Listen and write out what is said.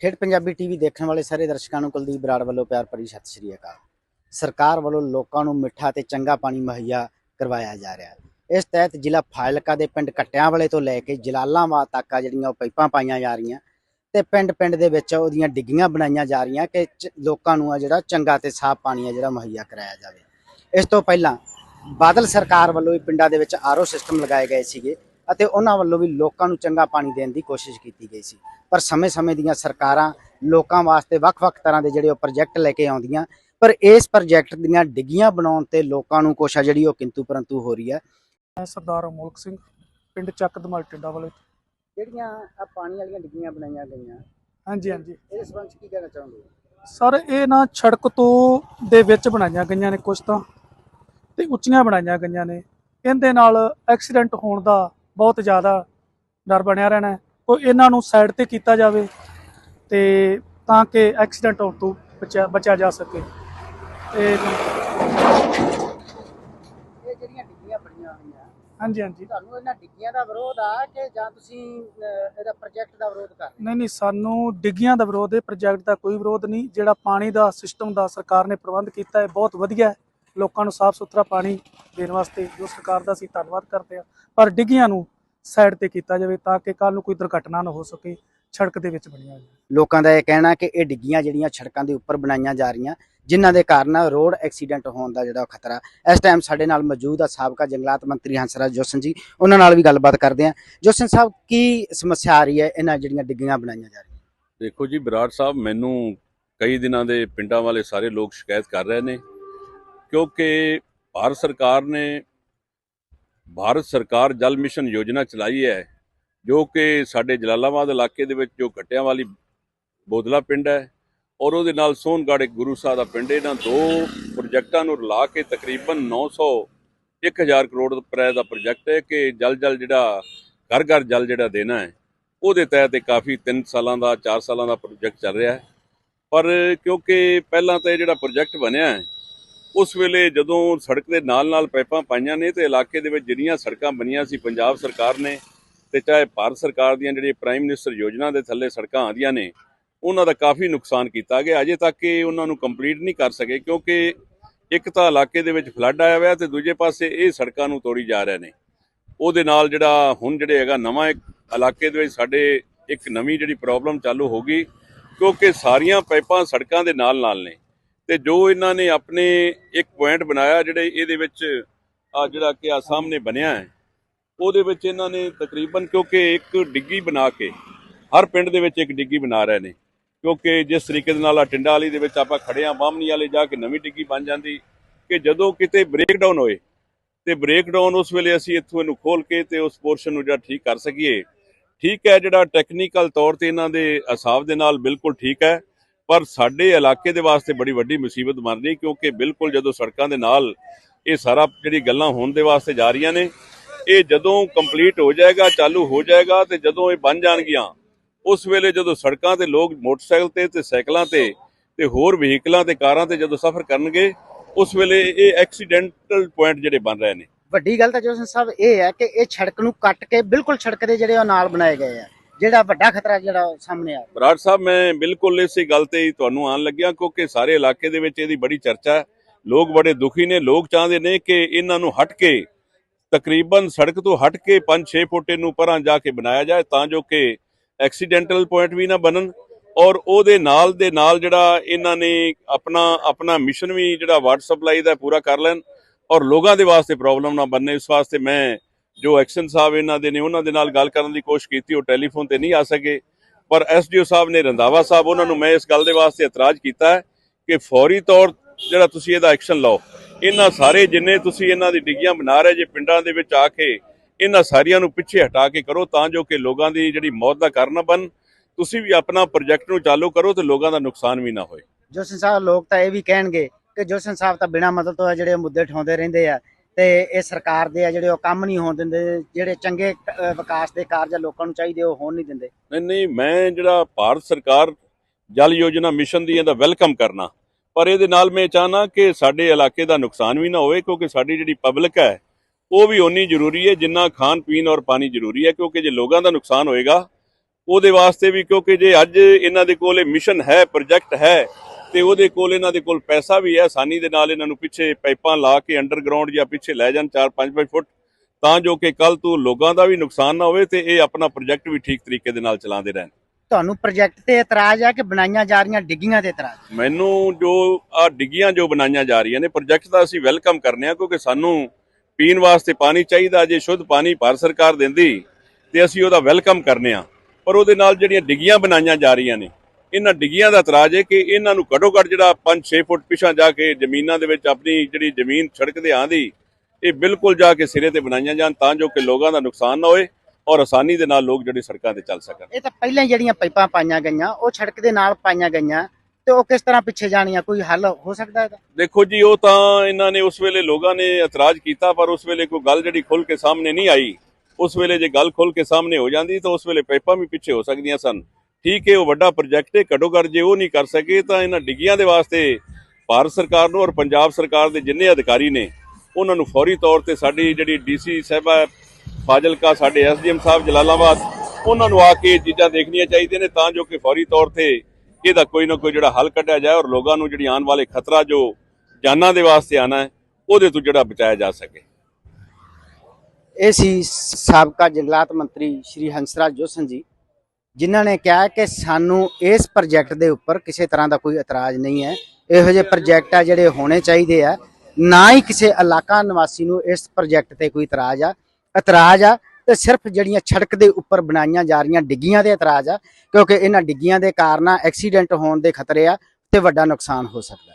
ਖੇਡ ਪੰਜਾਬੀ ਟੀਵੀ ਦੇਖਣ ਵਾਲੇ ਸਾਰੇ ਦਰਸ਼ਕਾਂ ਨੂੰ ਕੁਲਦੀਪ ਬਰਾੜ ਵੱਲੋਂ ਪਿਆਰ ਭਰੀ ਸਤਿ ਸ਼੍ਰੀ ਅਕਾਲ। ਸਰਕਾਰ ਵੱਲੋਂ ਲੋਕਾਂ ਨੂੰ ਮਿੱਠਾ ਤੇ ਚੰਗਾ ਪਾਣੀ ਮੁਹੱਈਆ ਕਰਵਾਇਆ ਜਾ ਰਿਹਾ ਇਸ ਤਹਿਤ ਜ਼ਿਲ੍ਹਾ ਫਾਜ਼ਿਲਕਾ ਦੇ ਪਿੰਡ ਕੱਟਿਆਂ ਵਾਲੇ ਤੋਂ ਲੈ ਕੇ ਜਲਾਲਾਬਾਦ ਤੱਕ ਆ ਜਿਹੜੀਆਂ ਉਹ ਪਾਈਪਾਂ ਪਾਈਆਂ ਜਾ ਰਹੀਆਂ ਤੇ ਪਿੰਡ ਪਿੰਡ ਦੇ ਵਿੱਚ ਉਹਦੀਆਂ ਡਿੱਗੀਆਂ ਬਣਾਈਆਂ ਜਾ ਰਹੀਆਂ ਕਿ ਚ- ਲੋਕਾਂ ਨੂੰ ਆ ਜਿਹੜਾ ਚੰਗਾ ਤੇ ਸਾਫ਼ ਪਾਣੀ ਆ ਜਿਹੜਾ ਮੁਹੱਈਆ ਕਰਾਇਆ ਜਾਵੇ। ਇਸ ਤੋਂ ਪਹਿਲਾਂ ਬਾਦਲ ਸਰਕਾਰ ਵੱਲੋਂ ਵੀ ਪਿੰਡਾਂ ਦੇ ਵਿੱਚ ਆਰਓ ਸਿਸਟਮ ਲਗਾਏ ਗਏ ਸੀਗੇ ਅਤੇ ਉਹਨਾਂ ਵੱਲੋਂ ਵੀ ਲੋਕਾਂ ਨੂੰ ਚੰਗਾ ਪਾਣੀ ਦੇਣ ਦੀ ਕੋਸ਼ਿਸ਼ ਕੀਤੀ ਗਈ ਸੀ। ਪਰ ਸਮੇਂ-ਸਮੇਂ ਦੀਆਂ ਸਰਕਾਰਾਂ ਲੋਕਾਂ ਵਾਸਤੇ ਵੱਖ-ਵੱਖ ਤਰ੍ਹਾਂ ਦੇ ਜਿਹੜੇ ਉਹ ਪ੍ਰੋਜੈਕਟ ਲੈ ਕੇ ਆਉਂਦੀਆਂ ਪਰ ਇਸ ਪ੍ਰੋਜੈਕਟ ਦੀਆਂ ਡਿੱਗੀਆਂ ਬਣਾਉਣ ਤੇ ਲੋਕਾਂ ਨੂੰ ਕੋਸ਼ਾ ਜਿਹੜੀ ਉਹ ਕਿੰਤੂ ਪਰੰਤੂ ਹੋ ਰਹੀ ਹੈ। ਮੈਂ ਸਰਦਾਰ ਅਮੋਲਕ ਸਿੰਘ ਪਿੰਡ ਚੱਕ ਧਮਾਲ ਟਿੱਡਾ ਵਾਲੇ ਜਿਹੜੀਆਂ ਆ ਪਾਣੀ ਵਾਲੀਆਂ ਡਿੱਗੀਆਂ ਬਣਾਈਆਂ ਗਈਆਂ ਹਾਂਜੀ ਹਾਂਜੀ। ਇਹਦੇ ਸੰਬੰਧ ਕੀ ਕਹਿਣਾ ਚਾਹੋਗੇ? ਸਰ ਇਹ ਨਾ ਸੜਕ ਤੋਂ ਦੇ ਵਿੱਚ ਬਣਾਈਆਂ ਗਈਆਂ ਨੇ ਕੁਝ ਤਾਂ ਤੇ ਉੱਚੀਆਂ ਬਣਾਈਆਂ ਗਈਆਂ ਨੇ। ਇਹਦੇ ਨਾਲ ਐਕਸੀਡੈਂਟ ਹੋਣ ਦਾ ਬਹੁਤ ਜ਼ਿਆਦਾ ਡਰ ਬਣਿਆ ਰਹਿਣਾ ਹੈ। ਉਹ ਇਹਨਾਂ ਨੂੰ ਸਾਈਡ ਤੇ ਕੀਤਾ ਜਾਵੇ ਤੇ ਤਾਂ ਕਿ ਐਕਸੀਡੈਂਟ ਹੋਣ ਤੋਂ ਬਚਿਆ ਬਚਿਆ ਜਾ ਸਕੇ। ਤੇ ਇਹ ਜਿਹੜੀਆਂ ਡਿੱਗੀਆਂ ਬਣੀਆਂ ਹੋਈਆਂ ਹਾਂਜੀ ਹਾਂਜੀ। ਤੁਹਾਨੂੰ ਇਹਨਾਂ ਡਿੱਗੀਆਂ ਦਾ ਵਿਰੋਧ ਆ ਕਿ ਜਾਂ ਤੁਸੀਂ ਅਹ, ਇਹਦਾ ਪ੍ਰੋਜੈਕਟ ਦਾ ਵਿਰੋਧ ਕਰ ਰਹੇ ਨਹੀਂ ਨਹੀਂ ਸਾਨੂੰ ਡਿੱਗੀਆਂ ਦਾ ਵਿਰੋਧ ਹੈ ਪ੍ਰੋਜੈਕਟ ਦਾ ਕੋਈ ਵਿਰੋਧ ਨਹੀਂ। ਜਿਹੜਾ ਪਾਣੀ ਦਾ ਸਿਸਟਮ ਦਾ ਸਰਕਾਰ ਨੇ ਪ੍ਰਬੰਧ ਕੀਤਾ ਹੈ ਬਹੁਤ ਵਧੀਆ ਹੈ। ਲੋਕਾਂ ਨੂੰ ਸਾਫ਼ ਸੁਥਰਾ ਪਾਣੀ ਦੇਣ ਵਾਸਤੇ ਜੋ ਸਰਕਾਰ ਦਾ ਅਸੀਂ ਧੰਨਵਾਦ ਕਰਦੇ ਹਾਂ ਪਰ ਡਿੱਗੀਆਂ ਨੂੰ ਸਾਈਡ ਤੇ ਕੀਤਾ ਜਾਵੇ ਤਾਂ ਕਿ ਕੱਲ ਨੂੰ ਕੋਈ ਦੁਰਘਟਨਾ ਨਾ ਹੋ ਸਕੇ ਸੜਕ ਦੇ ਵਿੱਚ ਬਣੀਆਂ ਲੋਕਾਂ ਦਾ ਇਹ ਕਹਿਣਾ ਕਿ ਇਹ ਡਿੱਗੀਆਂ ਜਿਹੜੀਆਂ ਸੜਕਾਂ ਦੇ ਉੱਪਰ ਬਣਾਈਆਂ ਜਾ ਰਹੀਆਂ ਜਿਨ੍ਹਾਂ ਦੇ ਕਾਰਨ ਰੋਡ ਐਕਸੀਡੈਂਟ ਹੋਣ ਦਾ ਜਿਹੜਾ ਖਤਰਾ ਇਸ ਟਾਈਮ ਸਾਡੇ ਨਾਲ ਮੌਜੂਦ ਆ ਸਾਬਕਾ ਜੰਗਲਾਤ ਮੰਤਰੀ ਹੰਸਰਾਜ ਜੋਸਨ ਜੀ ਉਹਨਾਂ ਨਾਲ ਵੀ ਗੱਲਬਾਤ ਕਰਦੇ ਹਾਂ। ਜੋਸਨ ਸਾਹਿਬ ਕੀ ਸਮੱਸਿਆ ਆ ਰਹੀ ਹੈ ਇਹਨਾਂ ਜਿਹੜੀਆਂ ਡਿੱਗੀਆਂ ਬਣਾਈਆਂ ਜਾ ਰਹੀਆਂ? ਦੇਖੋ ਜੀ ਬਰਾੜ ਸਾਹਿਬ ਮੈਨੂੰ ਕਈ ਦਿਨਾਂ ਦੇ ਪਿੰਡਾਂ ਵਾਲੇ ਸਾਰੇ ਲੋਕ ਸ਼ਿਕਾਇਤ ਕਰ ਰਹੇ ਨੇ। ਕਿਉਂਕਿ ਭਾਰਤ ਸਰਕਾਰ ਨੇ ਭਾਰਤ ਸਰਕਾਰ ਜਲ ਮਿਸ਼ਨ ਯੋਜਨਾ ਚਲਾਈ ਹੈ, ਜੋ ਕਿ ਸਾਡੇ ਜਲਾਲਾਬਾਦ ਇਲਾਕੇ ਦੇ ਵਿੱਚ ਜੋ ਘਟਿਆਂ ਵਾਲੀ ਬੋਦਲਾ ਪਿੰਡ ਹੈ ਔਰ ਉਹਦੇ ਨਾਲ ਸੋਨਗੜ੍ਹ ਇੱਕ ਗੁਰੂ ਸਾਹਿਬ ਦਾ ਪਿੰਡ ਇਹਨਾਂ ਦੋ ਪ੍ਰੋਜੈਕਟਾਂ ਨੂੰ ਰਲਾ ਕੇ ਤਕਰੀਬਨ 900 1000 ਕਰੋੜ ਰੁਪਏ ਦਾ ਪ੍ਰੋਜੈਕਟ ਹੈ ਕਿ ਜਲ ਜਲ ਜਿਹੜਾ, ਘਰ ਘਰ ਜਲ ਜਿਹੜਾ ਦੇਣਾ ਹੈ, ਉਹਦੇ ਤਹਿਤ ਇਹ ਕਾਫੀ 3 ਸਾਲਾਂ ਦਾ 4 ਸਾਲਾਂ ਦਾ ਪ੍ਰੋਜੈਕਟ ਚੱਲ ਰਿਹਾ ਹੈ। ਪਰ ਕਿਉਂਕਿ ਪਹਿਲਾਂ ਤਾਂ ਇਹ ਜਿਹੜਾ ਪ੍ਰੋਜੈਕਟ ਬਣਿਆ ਹੈ ਉਸ ਵੇਲੇ ਜਦੋਂ ਸੜਕ ਦੇ ਨਾਲ-ਨਾਲ ਪਾਈਪਾਂ ਪਾਈਆਂ ਨੇ ਤੇ ਇਲਾਕੇ ਦੇ ਵਿੱਚ ਜਿਹੜੀਆਂ ਸੜਕਾਂ ਬਣੀਆਂ ਸੀ, ਪੰਜਾਬ ਸਰਕਾਰ ਨੇ ਤੇ ਚਾਹੇ ਭਾਰਤ ਸਰਕਾਰ ਦੀਆਂ ਜਿਹੜੀਆਂ ਪ੍ਰਾਈਮ ਮਿਨਿਸਟਰ ਯੋਜਨਾ ਦੇ ਥੱਲੇ ਸੜਕਾਂ ਆਉਂਦੀਆਂ ਨੇ, ਉਹਨਾਂ ਦਾ ਕਾਫੀ ਨੁਕਸਾਨ ਕੀਤਾ ਗਿਆ। ਅਜੇ ਤੱਕ ਇਹ ਉਹਨਾਂ ਨੂੰ ਕੰਪਲੀਟ ਨਹੀਂ ਕਰ ਸਕੇ ਕਿਉਂਕਿ ਇੱਕ ਤਾਂ ਇਲਾਕੇ ਦੇ ਵਿੱਚ ਫਲੱਡ ਆਇਆ ਹੋਇਆ ਤੇ ਦੂਜੇ ਪਾਸੇ ਇਹ ਸੜਕਾਂ ਨੂੰ ਤੋੜੀ ਜਾ ਰਹੇ ਨੇ। ਉਹਦੇ ਨਾਲ ਜਿਹੜਾ ਹੁਣ ਜਿਹੜੇ ਹੈਗਾ ਨਵਾਂ ਇੱਕ ਇਲਾਕੇ ਦੇ ਵਿੱਚ ਸਾਡੇ ਇੱਕ ਨਵੀਂ ਜਿਹੜੀ ਪ੍ਰੋਬਲਮ ਚਾਲੂ ਹੋ ਗਈ ਕਿਉਂਕਿ ਸਾਰੀਆਂ ਪਾਈਪਾਂ ਸੜਕਾਂ ਦੇ ਨਾਲ ਨਾਲ ਨੇ। ਤੇ ਜੋ ਇਹਨਾਂ ਨੇ ਆਪਣੇ ਇੱਕ ਪੁਆਇੰਟ ਬਣਾਇਆ ਜਿਹੜੇ ਇਹਦੇ ਵਿੱਚ ਆ ਜਿਹੜਾ ਕਿ ਆ ਸਾਹਮਣੇ ਬਣਿਆ ਹੈ, ਉਹਦੇ ਵਿੱਚ ਇਹਨਾਂ ਨੇ ਤਕਰੀਬਨ ਕਿਉਂਕਿ ਇੱਕ ਡਿੱਗੀ ਬਣਾ ਕੇ, ਹਰ ਪਿੰਡ ਦੇ ਵਿੱਚ ਇੱਕ ਡਿੱਗੀ ਬਣਾ ਰਹੇ ਨੇ। ਕਿਉਂਕਿ ਜਿਸ ਤਰੀਕੇ ਦੇ ਨਾਲ ਆ ਟਿੰਡਾ ਵਾਲੀ ਦੇ ਵਿੱਚ ਆਪਾਂ ਖੜੇ ਆ ਬਾਹਮਣੀ ਵਾਲੇ ਜਾ ਕੇ ਨਵੀਂ ਡਿੱਗੀ ਬਣ ਜਾਂਦੀ ਕਿ ਜਦੋਂ ਕਿਤੇ ਬ੍ਰੇਕਡਾਊਨ ਹੋਏ, ਤੇ ਬ੍ਰੇਕਡਾਊਨ ਉਸ ਵੇਲੇ ਅਸੀਂ ਇੱਥੋਂ ਇਹਨੂੰ ਖੋਲ ਕੇ ਤੇ ਉਸ ਪੋਰਸ਼ਨ ਨੂੰ ਜਿਹੜਾ ਠੀਕ ਕਰ ਸਕੀਏ। ਠੀਕ ਹੈ ਜਿਹੜਾ ਟੈਕਨੀਕਲ ਤੌਰ ਤੇ ਇਹਨਾਂ ਦੇ ਹਿਸਾਬ ਦੇ ਨਾਲ ਬਿਲਕੁਲ ਠੀਕ ਹੈ ਪਰ ਸਾਡੇ ਇਲਾਕੇ ਦੇ ਵਾਸਤੇ ਬੜੀ ਵੱਡੀ ਮੁਸੀਬਤ ਬਣ ਰਹੀ ਕਿਉਂਕਿ ਬਿਲਕੁਲ ਜਦੋਂ ਸੜਕਾਂ ਦੇ ਨਾਲ ਇਹ ਸਾਰਾ ਜਿਹੜੀ ਗੱਲਾਂ ਹੋਣ ਦੇ ਵਾਸਤੇ ਜਾ ਰਹੀਆਂ ਨੇ, ਇਹ ਜਦੋਂ ਕੰਪਲੀਟ ਹੋ ਜਾਏਗਾ, ਚਾਲੂ ਹੋ ਜਾਏਗਾ ਤੇ ਜਦੋਂ ਇਹ ਬਣ ਜਾਣਗੀਆਂ, ਉਸ ਵੇਲੇ ਜਦੋਂ ਸੜਕਾਂ ਤੇ ਲੋਕ ਮੋਟਰਸਾਈਕਲ ਤੇ ਤੇ ਸਾਈਕਲਾਂ ਤੇ ਤੇ ਹੋਰ ਵਹੀਕਲਾਂ ਤੇ ਕਾਰਾਂ ਤੇ ਜਦੋਂ ਸਫ਼ਰ ਕਰਨਗੇ, ਉਸ ਵੇਲੇ ਇਹ ਐਕਸੀਡੈਂਟਲ ਪੁਆਇੰਟ ਜਿਹੜੇ ਬਣ ਰਹੇ ਨੇ। ਵੱਡੀ ਗੱਲ ਤਾਂ ਜੋਸਨ ਸਾਹਿਬ ਇਹ ਹੈ ਕਿ ਇਹ ਸੜਕ ਨੂੰ ਕੱਟ ਕੇ ਬਿਲਕੁਲ ਸੜਕ ਦੇ ਜਿਹੜੇ ਉਹ ਨਾਲ ਬਣਾਏ ਗਏ ਆ। ਜਿਹੜਾ ਵੱਡਾ ਖਤਰਾ ਜਿਹੜਾ ਉਹ ਸਾਹਮਣੇ ਆ ਬਰਾੜ ਸਾਹਿਬ, ਮੈਂ ਬਿਲਕੁਲ ਇਸੇ ਗੱਲ ਤੇ ਹੀ ਤੁਹਾਨੂੰ ਆਣ ਲੱਗਿਆ ਕਿਉਂਕਿ ਸਾਰੇ ਇਲਾਕੇ ਦੇ ਵਿੱਚ ਇਹਦੀ ਬੜੀ ਚਰਚਾ ਹੈ। ਲੋਕ ਬੜੇ ਦੁਖੀ ਨੇ, ਲੋਕ ਚਾਹੁੰਦੇ ਨੇ ਕਿ ਇਹਨਾਂ ਨੂੰ ਹਟ ਕੇ, ਤਕਰੀਬਨ ਸੜਕ ਤੋਂ ਹਟ ਕੇ 5-6 ਫੁੱਟ ਨੂੰ ਪਰਾਂ ਜਾ ਕੇ ਬਣਾਇਆ ਜਾਏ ਤਾਂ ਜੋ ਕਿ ਐਕਸੀਡੈਂਟਲ ਪੁਆਇੰਟ ਵੀ ਨਾ ਬਣਨ ਔਰ ਉਹਦੇ ਨਾਲ ਦੇ ਨਾਲ ਜਿਹੜਾ ਇਹਨਾਂ ਨੇ ਆਪਣਾ ਆਪਣਾ ਮਿਸ਼ਨ ਵੀ ਜਿਹੜਾ ਵਾਟਰ ਸਪਲਾਈ ਦਾ ਪੂਰਾ ਕਰ ਲੈਣ ਔਰ ਲੋਕਾਂ ਦੇ ਵਾਸਤੇ ਪ੍ਰੋਬਲਮ ਨਾ ਬਣਨੇ ਇਸ ਵਾਸਤੇ ਮੈਂ ਜੋ ਐਕਸ਼ਨ ਸਾਹਿਬ ਇਹਨਾਂ ਦੇ ਨੇ, ਉਹਨਾਂ ਦੇ ਨਾਲ ਗੱਲ ਕਰਨ ਦੀ ਕੋਸ਼ਿਸ਼ ਕੀਤੀ, ਉਹ ਟੈਲੀਫੋਨ ਤੇ ਨਹੀਂ ਆ ਸਕੇ। ਪਰ ਐਸਡੀਓ ਸਾਹਿਬ ਨੇ ਰੰਧਾਵਾ ਸਾਹਿਬ, ਉਹਨਾਂ ਨੂੰ ਮੈਂ ਇਸ ਗੱਲ ਦੇ ਵਾਸਤੇ ਇਤਰਾਜ਼ ਕੀਤਾ ਹੈ ਕਿ ਫੌਰੀ ਤੌਰ ਜਿਹੜਾ ਤੁਸੀਂ ਇਹਦਾ ਐਕਸ਼ਨ ਲਓ, ਇਹਨਾਂ ਸਾਰੇ ਜਿੰਨੇ ਤੁਸੀਂ ਇਹਨਾਂ ਦੀ ਡਿੱਗੀਆਂ ਬਣਾ ਰਹੇ ਜੇ ਪਿੰਡਾਂ ਦੇ ਵਿੱਚ ਆ ਕੇ, ਇਹਨਾਂ ਸਾਰੀਆਂ ਨੂੰ ਪਿੱਛੇ ਹਟਾ ਕੇ ਕਰੋ ਤਾਂ ਜੋ ਕਿ ਲੋਕਾਂ ਦੀ ਜਿਹੜੀ ਮੌਤ ਦਾ ਕਾਰਨ ਬਣ। ਤੁਸੀਂ ਵੀ ਆਪਣਾ ਪ੍ਰੋਜੈਕਟ ਨੂੰ ਚਾਲੂ ਕਰੋ ਤੇ ਲੋਕਾਂ ਦਾ ਨੁਕਸਾਨ ਵੀ ਨਾ ਹੋਏ। ਜੋਸਨ ਸਾਹਿਬ, ਲੋਕ ਤਾਂ ਇਹ ਵੀ ਕਹਿਣਗੇ ਕਿ ਜੋਸਨ ਸਾਹਿਬ ਤਾਂ ਬਿਨਾਂ ਮਦਦ ਤੋਂ ਜਿਹੜੇ ਮੁੱਦੇ ਠਾਉਂਦੇ ਰਹਿੰਦੇ ਆ ਤੇ ਇਹ ਸਰਕਾਰ ਦੇ ਆ ਜਿਹੜੇ ਉਹ ਕੰਮ ਨਹੀਂ ਹੋਣ ਦਿੰਦੇ, ਜਿਹੜੇ ਚੰਗੇ ਵਿਕਾਸ ਦੇ ਕਾਰਜ ਲੋਕਾਂ ਨੂੰ ਚਾਹੀਦੇ, ਉਹ ਹੋਣ ਨਹੀਂ ਦਿੰਦੇ। ਨਹੀਂ ਨਹੀਂ, ਮੈਂ ਜਿਹੜਾ ਭਾਰਤ ਸਰਕਾਰ ਜਲ ਯੋਜਨਾ ਮਿਸ਼ਨ ਦੀ ਇਹਦਾ ਵੈਲਕਮ ਕਰਨਾ, ਪਰ ਇਹਦੇ ਨਾਲ ਮੈਂ ਚਾਹਨਾ ਕਿ ਸਾਡੇ ਇਲਾਕੇ ਦਾ ਨੁਕਸਾਨ ਵੀ ਨਾ ਹੋਵੇ, ਕਿਉਂਕਿ ਸਾਡੀ ਜਿਹੜੀ ਪਬਲਿਕ ਹੈ, ਉਹ ਵੀ ਓਨੀ ਜ਼ਰੂਰੀ ਹੈ ਜਿੰਨਾ ਖਾਣ, ਪੀਣ ਔਰ ਪਾਣੀ ਜ਼ਰੂਰੀ ਹੈ, ਕਿਉਂਕਿ ਜੇ ਲੋਕਾਂ ਦਾ ਨੁਕਸਾਨ ਹੋਏਗਾ, ਉਹਦੇ ਵਾਸਤੇ ਵੀ ਕਿਉਂਕਿ ਜੇ ਅੱਜ ਇਹਨਾਂ ਦੇ ਕੋਲ ਇਹ ਮਿਸ਼ਨ ਹੈ, ਪ੍ਰੋਜੈਕਟ ਹੈ ਤੇ ਉਹਦੇ ਕੋਲ ਇਹਨਾਂ ਦੇ ਕੋਲ ਪੈਸਾ ਵੀ ਹੈ ਆਸਾਨੀ ਦੇ ਨਾਲ ਇਹਨਾਂ ਨੂੰ ਪਿੱਛੇ ਪਾਈਪਾਂ ਲਾ ਕੇ ਅੰਡਰਗਰਾਉਂਡ ਜਾਂ ਪਿੱਛੇ ਲੈ ਜਾਣ 4-5 ਫੁੱਟ ਤਾਂ ਜੋ ਕਿ ਕੱਲ ਤੋਂ ਲੋਕਾਂ ਦਾ ਵੀ ਨੁਕਸਾਨ ਨਾ ਹੋਵੇ ਤੇ ਇਹ ਆਪਣਾ ਪ੍ਰੋਜੈਕਟ ਵੀ ਠੀਕ ਤਰੀਕੇ ਦੇ ਨਾਲ ਚਲਾਉਂਦੇ ਰਹਿਣ। ਤੁਹਾਨੂੰ ਪ੍ਰੋਜੈਕਟ ਤੇ ਇਤਰਾਜ਼ ਆ ਕਿ ਬਣਾਈਆਂ ਜਾ ਰਹੀਆਂ ਡਿੱਗੀਆਂ ਤੇ ਇਤਰਾਜ਼? ਮੈਨੂੰ ਜੋ ਆ ਡਿੱਗੀਆਂ ਜੋ ਬਣਾਈਆਂ ਜਾ ਰਹੀਆਂ ਨੇ ਪ੍ਰੋਜੈਕਟ ਦਾ ਅਸੀਂ ਵੈਲਕਮ ਕਰਨੇ ਆ ਕਿਉਂਕਿ ਸਾਨੂੰ ਪੀਣ ਵਾਸਤੇ ਪਾਣੀ ਚਾਹੀਦਾ ਜੇ ਸ਼ੁੱਧ ਪਾਣੀ ਭਾਰਤ ਸਰਕਾਰ ਦਿੰਦੀ ਤੇ ਅਸੀਂ ਉਹਦਾ ਵੈਲਕਮ ਕਰਨੇ ਆ ਪਰ ਉਹਦੇ ਨਾਲ ਜਿਹੜੀਆਂ ਡਿੱਗੀਆਂ ਬਣਾਈਆਂ ਜਾ ਰਹੀਆਂ ਨੇ ਇਹਨਾਂ ਡਿੱਗੀਆਂ ਦਾ ਇਤਰਾਜ਼ ਹੈ ਕਿ ਇਹਨਾਂ ਨੂੰ ਘੱਟੋ ਘੱਟ ਜਿਹੜਾ 5-6 ਫੁੱਟ ਪਿਛਾਂ ਜਾ ਕੇ ਜ਼ਮੀਨਾਂ ਦੇ ਵਿੱਚ ਆਪਣੀ ਜਿਹੜੀ ਜ਼ਮੀਨ ਸੜਕ ਦੇ ਆਂਦੀ ਇਹ ਬਿਲਕੁਲ ਜਾ ਕੇ ਸਿਰੇ ਤੇ ਬਣਾਈਆਂ ਜਾਣ ਤਾਂ ਜੋ ਕਿ ਲੋਕਾਂ ਦਾ ਨੁਕਸਾਨ ਨਾ ਹੋਏ ਔਰ ਆਸਾਨੀ ਦੇ ਨਾਲ ਲੋਕ ਜਿਹੜੇ ਸੜਕਾਂ ਤੇ ਚੱਲ ਸਕਣ। ਇਹ ਤਾਂ ਪਹਿਲਾਂ ਹੀ ਜਿਹੜੀਆਂ ਪਾਈਪਾਂ ਪਾਈਆਂ ਗਈਆਂ ਉਹ ਸੜਕ ਦੇ ਨਾਲ ਪਾਈਆਂ ਗਈਆਂ ਤੇ ਉਹ ਕਿਸ ਤਰ੍ਹਾਂ ਪਿੱਛੇ ਜਾਣੀਆਂ ਕੋਈ ਹੱਲ ਹੋ ਸਕਦਾ ਇਹਦਾ? ਦੇਖੋ ਜੀ ਉਹ ਤਾਂ ਇਹਨਾਂ ਨੇ ਉਸ ਵੇਲੇ ਲੋਕਾਂ ਨੇ ਇਤਰਾਜ਼ ਕੀਤਾ ਪਰ ਉਸ ਵੇਲੇ ਕੋਈ ਗੱਲ ਜਿਹੜੀ ਖੁੱਲ ਕੇ ਸਾਹਮਣੇ ਨਹੀਂ ਆਈ। ਉਸ ਵੇਲੇ ਜੇ ਗੱਲ ਖੁੱਲ ਕੇ ਸਾਹਮਣੇ ਹੋ ਜਾਂਦੀ ਤਾਂ ਉਸ ਵੇਲੇ ਪਾਈਪਾਂ ਵੀ ਪਿੱਛੇ ਹੋ ਸਕਦੀਆਂ ਸਨ। ਠੀਕ ਹੈ, ਉਹ ਵੱਡਾ ਪ੍ਰੋਜੈਕਟ ਹੈ, ਘੱਟੋ ਘੱਟ ਜੇ ਉਹ ਨਹੀਂ ਕਰ ਸਕੇ ਤਾਂ ਇਹਨਾਂ ਡਿੱਗੀਆਂ ਦੇ ਵਾਸਤੇ ਭਾਰਤ ਸਰਕਾਰ ਨੂੰ ਔਰ ਪੰਜਾਬ ਸਰਕਾਰ ਦੇ ਜਿੰਨੇ ਅਧਿਕਾਰੀ ਨੇ, ਉਹਨਾਂ ਨੂੰ ਫੌਰੀ ਤੌਰ ਤੇ ਸਾਡੀ ਜਿਹੜੀ ਡੀਸੀ ਸਾਹਿਬਾ ਫਾਜ਼ਿਲਕਾ, ਸਾਡੇ ਐਸਡੀਐਮ ਸਾਹਿਬ ਜਲਾਲਾਬਾਦ, ਉਹਨਾਂ ਨੂੰ ਆ ਕੇ ਇਹ ਚੀਜ਼ਾਂ ਦੇਖਣੀਆਂ ਚਾਹੀਦੀਆਂ ਨੇ ਤਾਂ ਜੋ ਕਿ ਫੌਰੀ ਤੌਰ ਤੇ ਇਹਦਾ ਕੋਈ ਨਾ ਕੋਈ ਜਿਹੜਾ ਹੱਲ ਕੱਢਿਆ ਜਾਏ ਔਰ ਲੋਕਾਂ ਨੂੰ ਜਿਹੜੀ ਆਉਣ ਵਾਲੇ ਖਤਰਾ ਜੋ ਜਾਨਾਂ ਦੇ ਵਾਸਤੇ ਆਣਾ ਹੈ, ਉਹਦੇ ਤੋਂ ਜਿਹੜਾ ਬਚਾਇਆ ਜਾ ਸਕੇ। ਇਹ ਸੀ ਸਾਬਕਾ ਜੰਗਲਾਤ ਮੰਤਰੀ ਸ਼੍ਰੀ ਹੰਸਰਾਜ ਜੋਸਨ ਜੀ। ਜਿਨ੍ਹਾਂ ਨੇ ਕਿਹਾ ਕਿ ਸਾਨੂੰ ਇਸ ਪ੍ਰੋਜੈਕਟ ਦੇ ਉੱਪਰ ਕਿਸੇ ਤਰ੍ਹਾਂ ਦਾ ਕੋਈ ਇਤਰਾਜ਼ ਨਹੀਂ ਹੈ। ਇਹੋ ਜਿਹੇ ਪ੍ਰੋਜੈਕਟ ਆ ਜਿਹੜੇ ਹੋਣੇ ਚਾਹੀਦੇ ਆ। ਨਾ ਹੀ ਕਿਸੇ ਇਲਾਕਾ ਨਿਵਾਸੀ ਨੂੰ ਇਸ ਪ੍ਰੋਜੈਕਟ ਤੇ ਕੋਈ ਇਤਰਾਜ਼ ਆ। ਇਤਰਾਜ਼ ਆ ਤੇ ਸਿਰਫ ਜਿਹੜੀਆਂ ਸੜਕ ਦੇ ਉੱਪਰ ਬਣਾਈਆਂ ਜਾ ਰਹੀਆਂ ਡਿੱਗੀਆਂ ਦੇ ਇਤਰਾਜ਼ ਆ, ਕਿਉਂਕਿ ਇਹਨਾਂ ਡਿੱਗੀਆਂ ਦੇ ਕਾਰਨ ਐਕਸੀਡੈਂਟ ਹੋਣ ਦੇ ਖਤਰੇ ਆ ਤੇ ਵੱਡਾ ਨੁਕਸਾਨ ਹੋ ਸਕਦਾ।